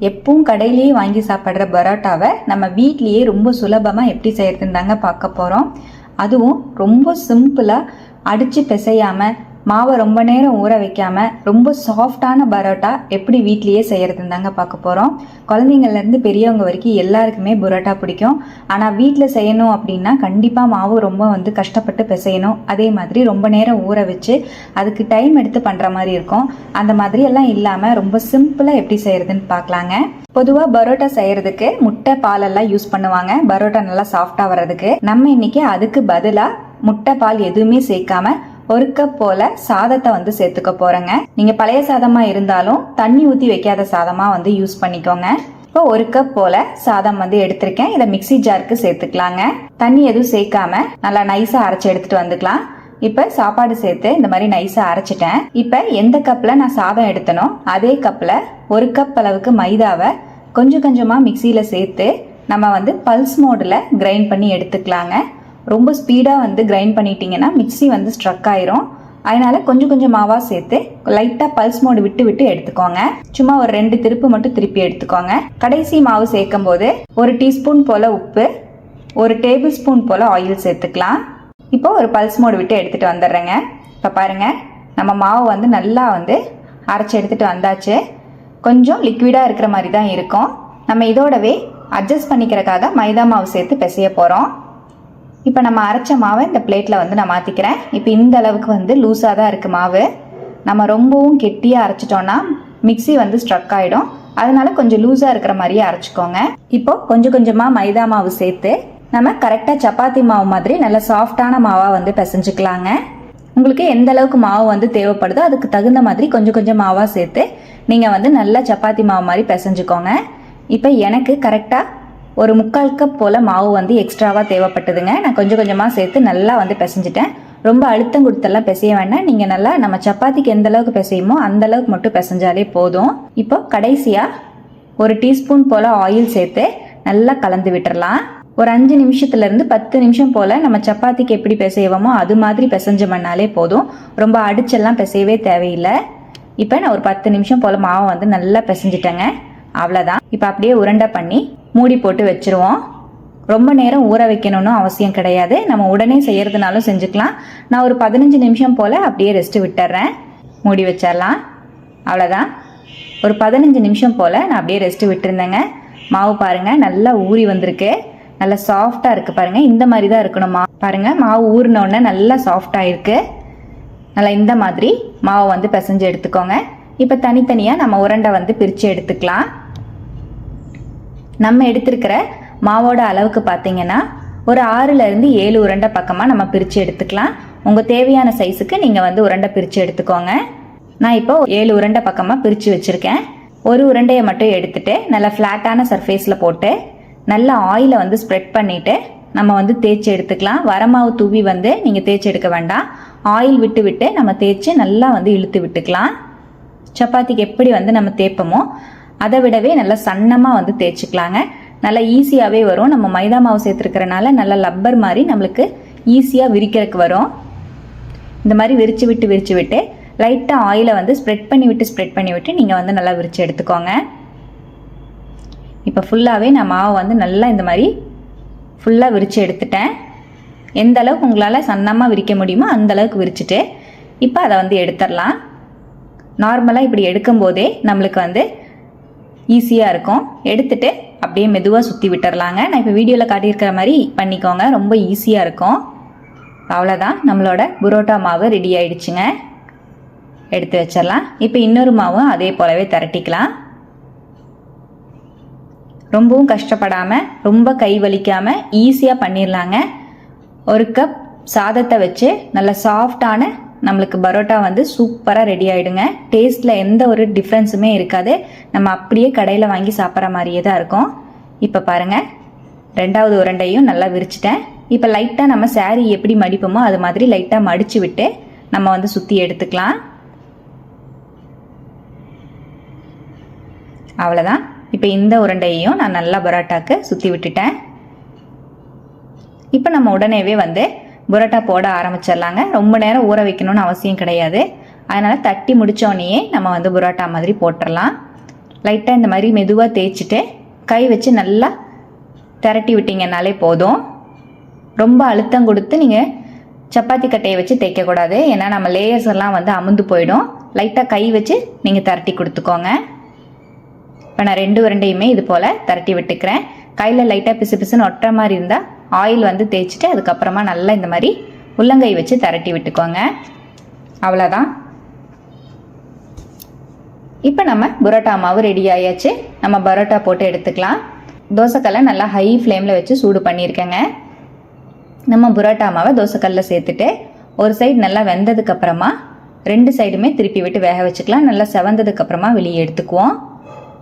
எப்பவும் கடையிலேயே வாங்கி சாப்பிட்ற பரோட்டாவை நம்ம வீட்லேயே ரொம்ப சுலபமாக எப்படி செய்யறதுன்னு தாங்க பார்க்க போகிறோம் அதுவும் ரொம்ப சிம்பிளாக அடித்து பிசையாமல் மாவை ரொம்ப நேரம் ஊற வைக்காம ரொம்ப சாஃப்டான பரோட்டா எப்படி வீட்லேயே செய்யறதுன்னு தாங்க பார்க்க போகிறோம் குழந்தைங்கள்லேருந்து பெரியவங்க வரைக்கும் எல்லாருக்குமே பரோட்டா பிடிக்கும். ஆனால் வீட்டில் செய்யணும் அப்படின்னா கண்டிப்பாக மாவு ரொம்ப வந்து கஷ்டப்பட்டு பிசையணும். அதே மாதிரி ரொம்ப நேரம் ஊற வச்சு அதுக்கு டைம் எடுத்து பண்ணுற மாதிரி இருக்கும். அந்த மாதிரி எல்லாம் இல்லாமல் ரொம்ப சிம்பிளாக எப்படி செய்யறதுன்னு பார்க்கலாங்க. பொதுவாக பரோட்டா செய்யறதுக்கு முட்டை பாலெல்லாம் யூஸ் பண்ணுவாங்க. பரோட்டா நல்லா சாஃப்டாக வர்றதுக்கு. நம்ம இன்னைக்கு அதுக்கு பதிலாக முட்டை பால் எதுவுமே சேர்க்காம ஒரு கப் போல சாதத்தை வந்து சேர்த்துக்க போறேங்க. நீங்க பழைய சாதமா இருந்தாலும் தண்ணி ஊத்தி வைக்காத சாதமா வந்து யூஸ் பண்ணிக்கோங்க. இப்போ ஒரு கப் போல சாதம் வந்து எடுத்திருக்கேன். இதை மிக்ஸி ஜாருக்கு சேர்த்துக்கலாங்க. தண்ணி எதுவும் சேர்க்காம நல்லா நைஸா அரைச்சு எடுத்துட்டு வந்துக்கலாம். இப்ப சாப்பாடு சேர்த்து இந்த மாதிரி நைஸா அரைச்சிட்டேன். இப்ப எந்த கப்ல நான் சாதம் எடுத்தனோ அதே கப்ல ஒரு கப் அளவுக்கு மைதாவை கொஞ்சம் கொஞ்சமா மிக்சியில சேர்த்து நம்ம வந்து பல்ஸ் மோடில் கிரைண்ட் பண்ணி எடுத்துக்கலாங்க. ரொம்ப ஸ்பீடாக வந்து கிரைண்ட் பண்ணிட்டீங்கன்னா மிக்ஸி வந்து ஸ்ட்ரக் ஆயிரும். அதனால கொஞ்சம் கொஞ்சம் மாவா சேர்த்து லைட்டாக பல்ஸ் மோடு விட்டு விட்டு எடுத்துக்கோங்க. சும்மா ஒரு ரெண்டு திருப்பு மட்டும் திருப்பி எடுத்துக்கோங்க. கடைசி மாவு சேர்க்கும் போது ஒரு டீஸ்பூன் போல் உப்பு ஒரு டேபிள் ஸ்பூன் போல் ஆயில் சேர்த்துக்கலாம். இப்போ ஒரு பல்ஸ் மோடு விட்டு எடுத்துகிட்டு வந்துடுறேங்க. இப்போ பாருங்க நம்ம மாவு வந்து நல்லா வந்து அரைச்சி எடுத்துகிட்டு வந்தாச்சு. கொஞ்சம் லிக்விடாக இருக்கிற மாதிரி தான் இருக்கும். நம்ம இதோடவே அட்ஜஸ்ட் பண்ணிக்கிறக்காக மைதா மாவு சேர்த்து பிசைய போகிறோம் இப்போ நம்ம அரைச்ச மாவை இந்த பிளேட்டில் வந்து நான் மாற்றிக்கிறேன் இப்போ இந்த அளவுக்கு வந்து லூஸாக தான் இருக்குது மாவு. நம்ம ரொம்பவும் கெட்டியாக அரைச்சிட்டோன்னா மிக்ஸி வந்து ஸ்ட்ரக் ஆகிடும் அதனால கொஞ்சம் லூஸாக இருக்கிற மாதிரியே அரைச்சிக்கோங்க. இப்போ கொஞ்சம் கொஞ்சமாக மைதா மாவு சேர்த்து நம்ம கரெக்டாக சப்பாத்தி மாவு மாதிரி நல்ல சாஃப்டான மாவாக வந்து பிசைஞ்சுக்கலாங்க. உங்களுக்கு எந்த அளவுக்கு மாவு வந்து தேவைப்படுதோ அதுக்கு தகுந்த மாதிரி கொஞ்சம் கொஞ்சம் மாவாக சேர்த்து நீங்கள் வந்து நல்லா சப்பாத்தி மாவு மாதிரி பிசைஞ்சுக்கோங்க. இப்போ எனக்கு கரெக்டாக ஒரு முக்கால் கப் போல் மாவு வந்து எக்ஸ்ட்ராவாக தேவைப்பட்டதுங்க. நான் கொஞ்சம் கொஞ்சமாக சேர்த்து நல்லா வந்து பிசைஞ்சிட்டேன். ரொம்ப அழுத்தம் கொடுத்தெல்லாம் பிசைய வேண்டாம். நீங்கள் நல்லா நம்ம சப்பாத்திக்கு எந்த அளவுக்கு பிசையுமோ அந்த அளவுக்கு மட்டும் பிசைஞ்சாலே போதும். இப்போ கடைசியாக ஒரு டீஸ்பூன் போல் ஆயில் சேர்த்து நல்லா கலந்து விட்டுறலாம். ஒரு அஞ்சு நிமிஷத்துலேருந்து பத்து நிமிஷம் போல் நம்ம சப்பாத்திக்கு எப்படி பிசைவோமோ அது மாதிரி பிசைஞ்சோம்னாலே போதும். ரொம்ப அடிச்செல்லாம் பிசையவே தேவையில்லை. இப்போ நான் ஒரு பத்து நிமிஷம் போல் மாவை வந்து நல்லா பிசைஞ்சிட்டேங்க. அவ்வளோதான் இப்போ அப்படியே உருண்டை பண்ணி மூடி போட்டு வச்சிருவோம். ரொம்ப நேரம் ஊற வைக்கணும்னு அவசியம் கிடையாது. நம்ம உடனே செய்கிறதுனாலும் செஞ்சுக்கலாம். நான் ஒரு பதினஞ்சு நிமிஷம் போல் அப்படியே ரெஸ்ட்டு விட்டுறேன். மூடி வச்சிடலாம் அவ்வளோதான் ஒரு பதினஞ்சு நிமிஷம் போல் நான் அப்படியே ரெஸ்ட்டு விட்டுருந்தேங்க. மாவு பாருங்கள் நல்லா ஊறி வந்திருக்கு. நல்லா சாஃப்டாக இருக்குது பாருங்கள் இந்த மாதிரி தான் இருக்கணும் மா பாருங்கள் மாவு ஊறினோடனே நல்லா சாஃப்டாக இருக்குது நல்லா இந்த மாதிரி மாவை வந்து பிசைஞ்சு எடுத்துக்கோங்க. இப்போ தனித்தனியாக நம்ம உருண்டை வந்து பிரித்து எடுத்துக்கலாம். நம்ம எடுத்திருக்கிற மாவோட அளவுக்கு பார்த்தீங்கன்னா ஒரு ஆறுலேருந்து ஏழு உருண்டை பக்கமாக நம்ம பிரித்து எடுத்துக்கலாம். உங்கள் தேவையான சைஸுக்கு நீங்கள் வந்து உருண்டை பிரித்து எடுத்துக்கோங்க. நான் இப்போ ஏழு உருண்டை பக்கமாக பிரித்து வச்சுருக்கேன். ஒரு உருண்டையை மட்டும் எடுத்துட்டு நல்லா ஃப்ளாட்டான சர்ஃபேஸில் போட்டு நல்லா ஆயிலை வந்து ஸ்ப்ரெட் பண்ணிவிட்டு நம்ம வந்து தேய்ச்சி எடுத்துக்கலாம். வரமாவு தூவி வந்து நீங்கள் தேய்ச்சி எடுக்க வேண்டாம். ஆயில் விட்டு விட்டு நம்ம தேய்ச்சி நல்லா வந்து இழுத்து விட்டுக்கலாம். சப்பாத்திக்கு எப்படி வந்து நம்ம தேய்ப்போமோ அதை விடவே நல்லா சன்னமாக வந்து தேய்ச்சிக்கலாங்க. நல்லா ஈஸியாகவே வரும். நம்ம மைதா மாவு சேர்த்துருக்கிறனால நல்லா லப்பர் மாதிரி நம்மளுக்கு ஈஸியாக விரிக்கிறதுக்கு வரும். இந்த மாதிரி விரித்து விட்டு விரித்து விட்டு லைட்டாக ஆயிலை வந்து ஸ்ப்ரெட் பண்ணி விட்டு ஸ்ப்ரெட் பண்ணி விட்டு நீங்கள் வந்து நல்லா விரித்து எடுத்துக்கோங்க. இப்போ ஃபுல்லாகவே நான் மாவை வந்து நல்லா இந்த மாதிரி ஃபுல்லாக விரித்து எடுத்துட்டேன். எந்த அளவுக்கு உங்களால் சன்னமாக விரிக்க முடியுமோ அந்த அளவுக்கு விரிச்சிட்டு இப்போ அதை வந்து எடுத்துடலாம். நார்மலாக இப்படி எடுக்கும்போதே நம்மளுக்கு வந்து ஈஸியாக இருக்கும். எடுத்துட்டு அப்படியே மெதுவாக சுற்றி விட்டுறலாங்க. நான் இப்போ வீடியோவில் காட்டியிருக்கிற மாதிரி பண்ணிக்கோங்க. ரொம்ப ஈஸியாக இருக்கும். அவ்வளோதான் நம்மளோட புரோட்டா மாவு ரெடி ஆயிடுச்சுங்க. எடுத்து வச்சிடலாம். இப்போ இன்னொரு மாவும் அதே போலவே திரட்டிக்கலாம். ரொம்பவும் கஷ்டப்படாமல் ரொம்ப கை வலிக்காமல் ஈஸியாக பண்ணிடலாங்க ஒரு கப் சாதத்தை வச்சு நல்ல சாஃப்டான நம்மளுக்கு பரோட்டா வந்து சூப்பராக ரெடி ஆகிடுங்க டேஸ்ட்டில் எந்த ஒரு டிஃப்ரென்ஸுமே இருக்காது. நம்ம அப்படியே கடையில் வாங்கி சாப்பிட்ற மாதிரியே தான் இருக்கும். இப்போ பாருங்கள் ரெண்டாவது உருண்டையும் நல்லா விரிச்சிட்டேன். இப்போ லைட்டாக நம்ம சாரீ எப்படி மடிப்போமோ அது மாதிரி லைட்டாக மடித்து விட்டு நம்ம வந்து சுற்றி எடுத்துக்கலாம். அவ்வளோதான் இப்போ இந்த உருண்டையையும் நான் நல்லா பரோட்டாக்கு சுற்றி விட்டுட்டேன். இப்போ நம்ம உடனேவே வந்து புரோட்டா போட ஆரம்பிச்சிடலாங்க. ரொம்ப நேரம் ஊற வைக்கணும்னு அவசியம் கிடையாது. அதனால் தட்டி முடித்தோடனேயே நம்ம வந்து புரோட்டா மாதிரி போட்டுடலாம். லைட்டாக இந்த மாதிரி மெதுவாக தேய்ச்சிட்டு கை வச்சு நல்லா திரட்டி விட்டிங்கன்னாலே போதும். ரொம்ப அழுத்தம் கொடுத்து நீங்கள் சப்பாத்தி கட்டையை வச்சு தேய்க்கக்கூடாது ஏன்னா நம்ம லேயர்ஸ் எல்லாம் வந்து அமுந்து போயிடும். லைட்டாக கை வச்சு நீங்கள் திரட்டி கொடுத்துக்கோங்க. இப்போ நான் ரெண்டு உருண்டையுமே இது போல் திரட்டி விட்டுக்கிறேன். கையில் லைட்டாக பிசு பிசுன்னு ஒட்டுற மாதிரி இருந்தால் ஆயில் வந்து தேய்ச்சிட்டு அதுக்கப்புறமா நல்லா இந்த மாதிரி உள்ளங்கை வச்சு திரட்டி விட்டுக்கோங்க. அவ்வளோதான் இப்போ நம்ம பரோட்டா மாவு ரெடி ஆயாச்சு. நம்ம பரோட்டா போட்டு எடுத்துக்கலாம். தோசைக்கல்லை நல்லா ஹை ஃப்ளேமில் வச்சு சூடு பண்ணியிருக்கேங்க. நம்ம புரோட்டா மாவை தோசைக்கல்லில் சேர்த்துட்டு ஒரு சைடு நல்லா வெந்ததுக்கப்புறமா ரெண்டு சைடுமே திருப்பி விட்டு வேக வச்சுக்கலாம். நல்லா செவந்ததுக்கப்புறமா வெளியே எடுத்துக்குவோம்.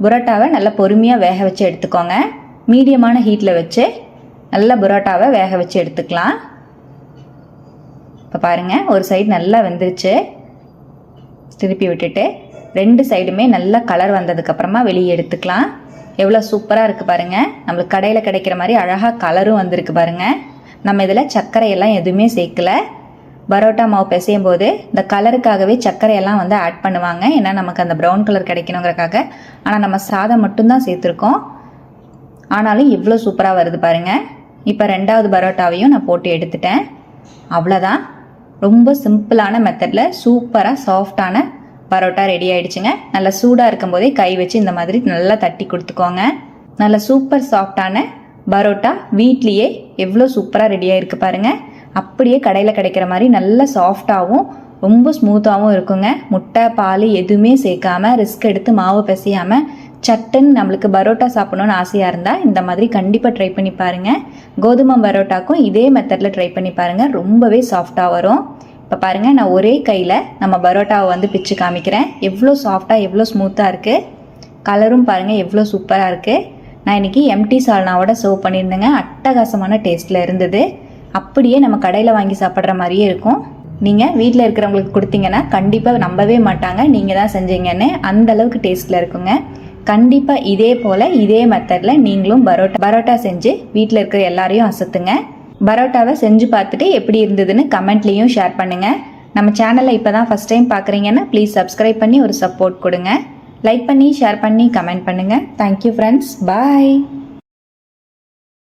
புரோட்டாவை நல்லா பொறுமையாக வேக வச்சு எடுத்துக்கோங்க. மீடியமான ஹீட்டில் வச்சு நல்லா புரோட்டாவை வேக வச்சு எடுத்துக்கலாம். இப்போ பாருங்கள் ஒரு சைடு நல்லா வெந்துருச்சு. திருப்பி விட்டுட்டு ரெண்டு சைடுமே நல்லா கலர் வந்ததுக்கப்புறமா வெளியே எடுத்துக்கலாம். எவ்வளோ சூப்பராக இருக்குது பாருங்கள் நம்மளுக்கு கடையில் கிடைக்கிற மாதிரி அழகாக கலரும் வந்திருக்கு பாருங்கள் நம்ம இதில் சர்க்கரையெல்லாம் எதுவுமே சேர்க்கல. பரோட்டா மாவு பிசையும் போது இந்த கலருக்காகவே சர்க்கரையெல்லாம் வந்து ஆட் பண்ணுவாங்க. ஏன்னா நமக்கு அந்த ப்ரௌன் கலர் கிடைக்கணுங்கிறக்காக. ஆனால் நம்ம சாதம் மட்டும்தான் சேர்த்துருக்கோம். ஆனாலும் இவ்வளோ சூப்பராக வருது பாருங்கள் இப்போ ரெண்டாவது பரோட்டாவையும் நான் போட்டு எடுத்துட்டேன். அவ்வளோதான் ரொம்ப சிம்பிளான மெத்தடில் சூப்பராக சாஃப்டான பரோட்டா ரெடி ஆயிடுச்சுங்க. நல்லா சூடாக இருக்கும்போதே கை வச்சு இந்த மாதிரி நல்லா தட்டி கொடுத்துக்கோங்க. நல்ல சூப்பர் சாஃப்டான பரோட்டா வீட்லேயே எவ்வளோ சூப்பராக ரெடியாக இருக்குது பாருங்கள் அப்படியே கடையில் கிடைக்கிற மாதிரி நல்ல சாஃப்டாகவும் ரொம்ப ஸ்மூத்தாகவும் இருக்குங்க. முட்டை பால் எதுவுமே சேர்க்காம ரிஸ்க் எடுத்து மாவு பிசையாமல் சட்டுன்னு நம்மளுக்கு பரோட்டா சாப்பிடணும்னு ஆசையாக இருந்தால் இந்த மாதிரி கண்டிப்பாக ட்ரை பண்ணி பாருங்கள் கோதுமை பரோட்டாக்கும் இதே மெத்தடில் ட்ரை பண்ணி பாருங்கள் ரொம்பவே சாஃப்டாக வரும். இப்போ பாருங்கள் நான் ஒரே கையில் நம்ம பரோட்டாவை வந்து பிச்சு காமிக்கிறேன். எவ்வளோ சாஃப்டாக எவ்வளோ ஸ்மூத்தாக இருக்குது கலரும் பாருங்கள் எவ்வளோ சூப்பராக இருக்குது நான் இன்றைக்கி எம்டி சால்னாவோட சர்வ் பண்ணியிருந்தேங்க. அட்டகாசமான டேஸ்ட்டில் இருந்தது. அப்படியே நம்ம கடையில் வாங்கி சாப்பிட்ற மாதிரியே இருக்கும். நீங்கள் வீட்டில் இருக்கிறவங்களுக்கு கொடுத்தீங்கன்னா கண்டிப்பாக நம்பவே மாட்டாங்க. நீங்கள் தான் செஞ்சீங்கன்னு அந்த அளவுக்கு டேஸ்ட்டில் இருக்குங்க. கண்டிப்பாக இதே போல் இதே மெத்தடில் நீங்களும் பரோட்டா பரோட்டா செஞ்சு வீட்டில் இருக்கிற எல்லாரையும் அசத்துங்க. பரோட்டாவை செஞ்சு பார்த்துட்டு எப்படி இருந்ததுன்னு கமெண்ட்லேயும் ஷேர் பண்ணுங்கள் நம்ம சேனலை இப்போ தான் ஃபஸ்ட் டைம் பார்க்குறீங்கன்னா ப்ளீஸ் சப்ஸ்கிரைப் பண்ணி ஒரு சப்போர்ட் கொடுங்க. லைக் பண்ணி ஷேர் பண்ணி கமெண்ட் பண்ணுங்கள் தேங்க்யூ ஃப்ரெண்ட்ஸ் பாய்